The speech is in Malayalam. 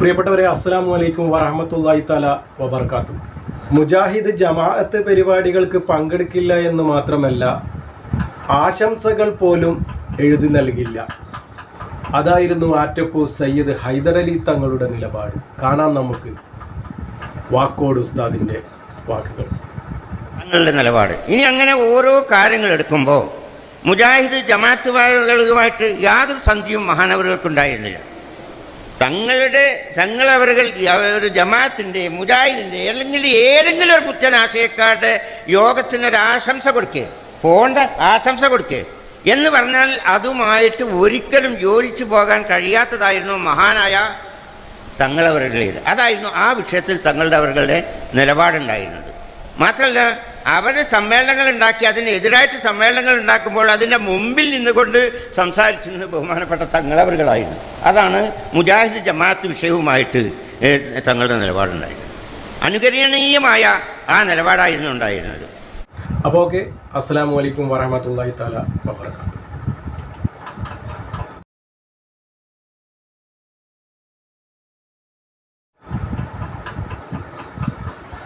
പ്രിയപ്പെട്ടവരെ അസ്സലാമു അലൈക്കും വറഹമത്തല്ലായി തല വബർക്കാത്തു. മുജാഹിദ് ജമാഅത്ത് പരിപാടികൾക്ക് പങ്കെടുക്കില്ല എന്ന് മാത്രമല്ല ആശംസകൾ പോലും എഴുതി നൽകില്ല. അതായിരുന്നു ആറ്റപ്പൂ സയ്യിദ് ഹൈദരലി തങ്ങളുടെ നിലപാട്. കാണാം നമുക്ക് വാക്കോട് ഉസ്താദിന്റെ വാക്കുകൾ. തങ്ങളുടെ നിലപാട്. ഇനി അങ്ങനെ ഓരോ കാര്യങ്ങൾ എടുക്കുമ്പോൾ മുജാഹിദ് ജമാഅത്ത് വാലുകളുമായിട്ട് യാതൊരു സന്ധിയും മഹാനവറുകൾക്കുണ്ടായിരുന്നില്ല. തങ്ങളുടെ തങ്ങളവരുകൾ ഒരു ജമാഅത്തിന്റെ മുജാഹിദിന്റെ അല്ലെങ്കിൽ ഏതെങ്കിലും ഒരു പുത്തൻ ആശയക്കാരുടെ യോഗത്തിനൊരു ആശംസ കൊടുക്കുക പോണ്ട ആശംസ കൊടുക്കുക എന്ന് പറഞ്ഞാൽ അതുമായിട്ട് ഒരിക്കലും യോജിച്ചു പോകാൻ കഴിയാത്തതായിരുന്നു മഹാനായ തങ്ങളവരുടേത് അതായിരുന്നു ആ വിഷയത്തിൽ തങ്ങളുടെ അവരുടെ നിലപാടുണ്ടായിരുന്നത്. മാത്രമല്ല അവർ സമ്മേളനങ്ങൾ ഉണ്ടാക്കി അതിനെതിരായിട്ട് സമ്മേളനങ്ങൾ ഉണ്ടാക്കുമ്പോൾ അതിന്റെ മുമ്പിൽ നിന്നുകൊണ്ട് സംസാരിച്ചിരുന്നത് ബഹുമാനപ്പെട്ട തങ്ങളവറുകളായിരുന്നു അതാണ് മുജാഹിദ് ജമാഅത്ത് വിഷയവുമായിട്ട് തങ്ങളുടെ നിലപാടുണ്ടായിരുന്നത്. അനുകരണീയമായ ആ നിലപാടായിരുന്നു ഉണ്ടായിരുന്നത്. അപ്പോൾ ഓക്കെ അസ്സാം തല വബർക്കാത്തു